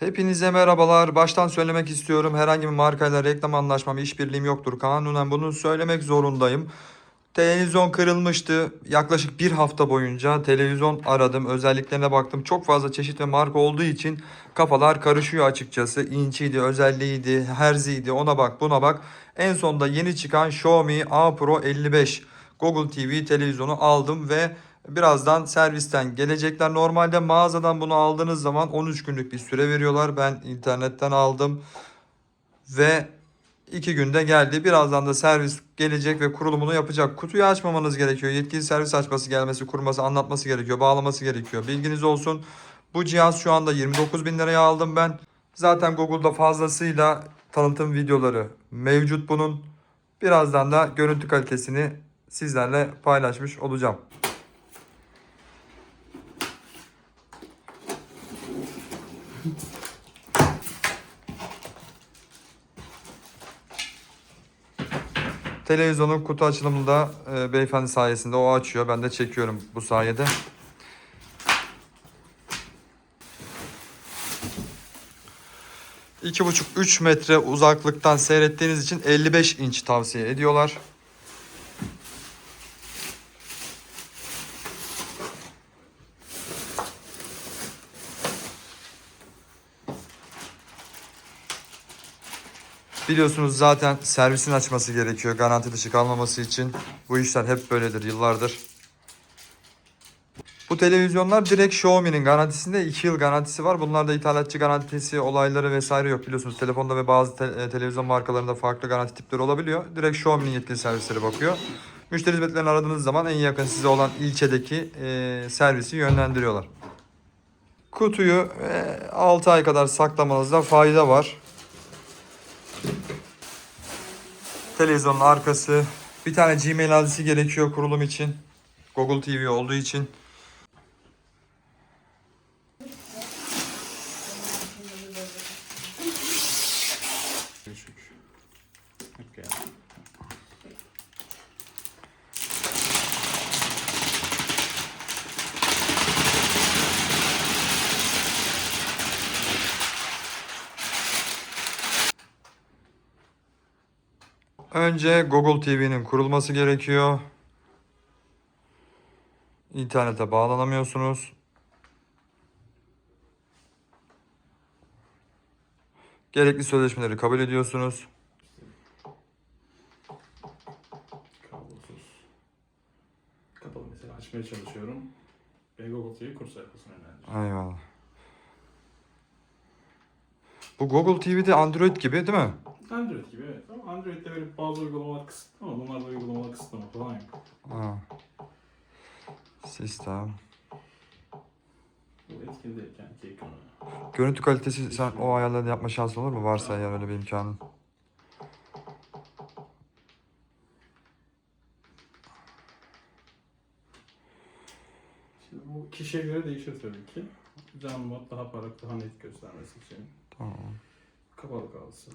Hepinize merhabalar. Baştan söylemek istiyorum. Herhangi bir markayla reklam anlaşmam, işbirliğim yoktur. Kanunen bunu söylemek zorundayım. Televizyon kırılmıştı. Yaklaşık bir hafta boyunca televizyon aradım. Özelliklerine baktım. Çok fazla çeşit ve marka olduğu için kafalar karışıyor açıkçası. İnçiydi, özelliğiydi, herziydi. Ona bak, buna bak. En sonunda yeni çıkan Xiaomi A Pro 55 Google TV televizyonu aldım ve birazdan servisten gelecekler. Normalde mağazadan bunu aldığınız zaman 13 günlük bir süre veriyorlar. Ben internetten aldım ve 2 günde geldi. Birazdan da servis gelecek ve kurulumunu yapacak. Kutuyu açmamanız gerekiyor. Yetkili servis açması, gelmesi, kurması, anlatması gerekiyor. Bağlaması gerekiyor. Bilginiz olsun. Bu cihaz şu anda 29 bin liraya aldım ben. Zaten Google'da fazlasıyla tanıtım videoları mevcut bunun. Birazdan da görüntü kalitesini sizlerle paylaşmış olacağım. Televizyonun kutu açılımında e, beyefendi sayesinde o açıyor. Ben de çekiyorum bu sayede. İki buçuk 3 metre uzaklıktan seyrettiğiniz için 55 inç tavsiye ediyorlar. Biliyorsunuz zaten servisin açması gerekiyor garanti dışı kalmaması için. Bu işler hep böyledir yıllardır. Bu televizyonlar direkt Xiaomi'nin garantisinde 2 yıl garantisi var. Bunlarda ithalatçı garantisi olayları vesaire yok. Biliyorsunuz telefonda ve bazı te- e, televizyon markalarında farklı garanti tipleri olabiliyor. Direkt Xiaomi'nin yetkili servisleri bakıyor. Müşteri hizmetlerini aradığınız zaman en yakın size olan ilçedeki e, servisi yönlendiriyorlar. Kutuyu 6 ay kadar saklamanızda fayda var. Televizyonun arkası. Bir tane Gmail adresi gerekiyor kurulum için. Google TV olduğu için. Önce Google TV'nin kurulması gerekiyor. İnternete bağlanamıyorsunuz. Gerekli sözleşmeleri kabul ediyorsunuz. Kablosuz. Kapalı mesela açmaya çalışıyorum. Ve Google TV kurs sayfasına yönlendiriyor. Eyvallah. Bu Google TV'de Android gibi değil mi? Android gibi evet ama Android'de böyle bazı uygulamalar kısıtlı ama bunlarda uygulamalar kısıtlama falan yok. Ha. Sistem. Bu etkin değil yani iki ekranı. Görüntü kalitesi sen o ayarları yapma şansın olur mu? Varsa eğer öyle bir imkanın. Şimdi bu kişiye göre değişir tabii ki. Canlı mod daha parlak, daha net göstermesi için. Tamam. Kapalı kalsın.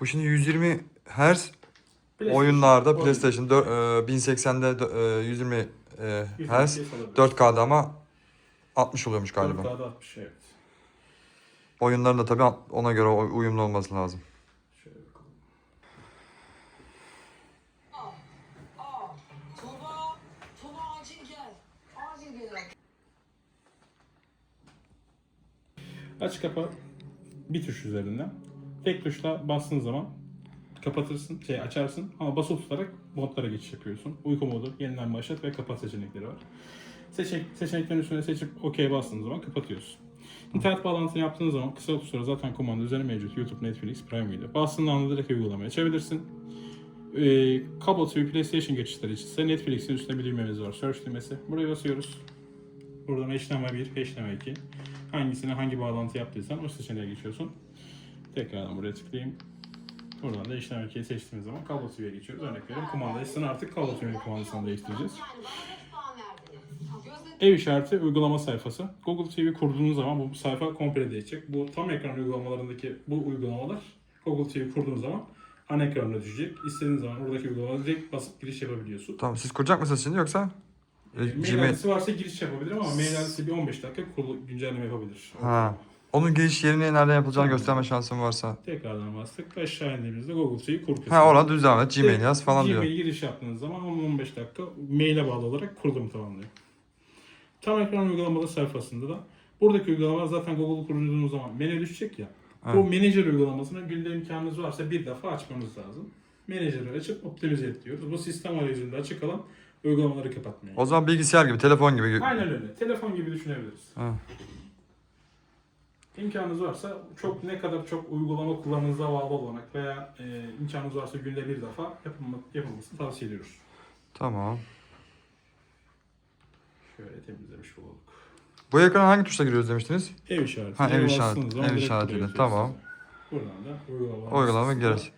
Bu şimdi 120 Hz oyunlarda Oyun. PlayStation 4, e, 1080'de de- e, 120 e, Hz FPS alabilir. 4K'da ama 60 oluyormuş galiba. 4K'da 60 evet. Oyunların da tabii ona göre uy- uyumlu olması lazım. Aç kapa bir tuş üzerinden. Tek tuşla bastığın zaman kapatırsın, şey açarsın ama basılı tutarak modlara geçiş yapıyorsun. Uyku modu, yeniden başlat ve kapat seçenekleri var. Seçenek, seçeneklerin üstüne seçip OK bastığın zaman kapatıyorsun. İnternet bağlantısını yaptığın zaman kısa tuşlara zaten kumanda üzerine mevcut. YouTube, Netflix, Prime Video. Bastığın anda direkt uygulamaya açabilirsin. Ee, kablo TV PlayStation geçişleri için ise Netflix'in üstünde bir düğmemiz var. Search düğmesi. Buraya basıyoruz. Buradan HDMI 1, HDMI 2. Hangisine hangi bağlantı yaptıysan o seçeneğe geçiyorsun. Tekrardan buraya tıklayayım. Buradan da HDMI 2'yi seçtiğimiz zaman kablo TV'ye geçiyoruz. Örnek veriyorum kumanda listesini artık kablo TV'nin kumandasını değiştireceğiz. Ev işareti uygulama sayfası. Google TV kurduğunuz zaman bu sayfa komple değişecek. Bu tam ekran uygulamalarındaki bu uygulamalar Google TV kurduğunuz zaman ana ekranına düşecek. İstediğiniz zaman oradaki uygulamalara direkt basıp giriş yapabiliyorsun. Tamam siz kuracak mısınız şimdi yoksa? E, Mail Gmail- adresi varsa giriş yapabilir ama mail adresi bir 15 dakika kurulu güncelleme yapabilir. Ha. Onun giriş yerini nereden yapılacağını gösterme şansım varsa. Tekrardan bastık. Aşağı indiğimizde Google şeyi kur kısmı. Ha orada düz devam et. Gmail Evet, yaz falan diyor. Gmail giriş yaptığınız zaman 10-15 dakika maile bağlı olarak kurulumu tamamlıyor. Tam ekran uygulamalı sayfasında da buradaki uygulama zaten Google kurduğunuz zaman menü düşecek ya. Bu Evet. menajer uygulamasını günde imkanınız varsa bir defa açmanız lazım. Menajeri açıp optimize et diyoruz. Bu sistem arayüzünde açık kalan uygulamaları kapatmıyor. O zaman bilgisayar gibi, telefon gibi. Aynen öyle. Telefon gibi düşünebiliriz. Ha. İmkanınız varsa çok ne kadar çok uygulama kullanmanıza bağlı olarak veya e, imkanınız varsa günde bir defa yapılma, yapılmasını tavsiye ediyoruz. Tamam. Şöyle temizlemiş olduk. Bu ekrana hangi tuşla giriyoruz demiştiniz? Ev işareti. Ha, ev işareti, ev işaretiyle, tamam. Buradan da uygulama. Uygulama menajer.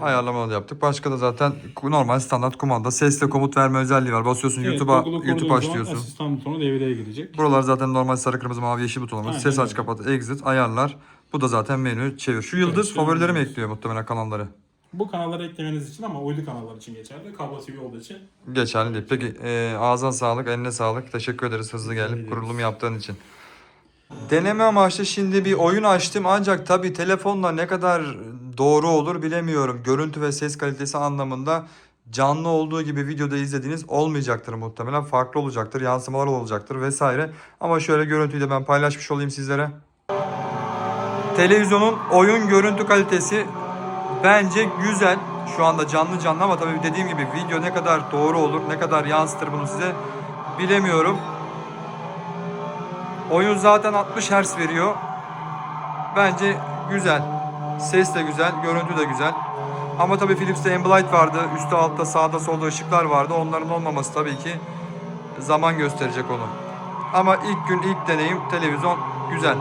Ayarlamalı yaptık. Başka da zaten normal standart kumanda. Sesle komut verme özelliği var. Basıyorsun Evet, YouTube'a YouTube kurduğunuz aç zaman diyorsun. Asistan butonu devreye girecek. Buralar zaten normal sarı kırmızı mavi yeşil butonumuz. Ses aç kapat exit ayarlar. Bu da zaten menü çevir. Şu yıldız Evet, favorileri mi ekliyor muhtemelen kanalları? Bu kanalları eklemeniz için ama uydu kanallar için geçerli. Kablo TV olduğu için Geçerli değil. Peki e, ağzına sağlık, eline sağlık. Teşekkür ederiz hızlı gelip kurulumu yaptığın için. Deneme amaçlı şimdi bir oyun açtım ancak tabi telefonla ne kadar doğru olur bilemiyorum. Görüntü ve ses kalitesi anlamında canlı olduğu gibi videoda izlediğiniz olmayacaktır muhtemelen. Farklı olacaktır, yansımalar olacaktır vesaire. Ama şöyle görüntüyü de ben paylaşmış olayım sizlere. Televizyonun oyun görüntü kalitesi bence güzel. Şu anda canlı canlı ama tabii dediğim gibi video ne kadar doğru olur, ne kadar yansıtır bunu size bilemiyorum. Oyun zaten 60 Hz veriyor. Bence güzel. Ses de güzel, görüntü de güzel. Ama tabii Philips'te Ambilight vardı. Üstte altta sağda solda ışıklar vardı. Onların olmaması tabii ki zaman gösterecek onu. Ama ilk gün ilk deneyim televizyon güzel.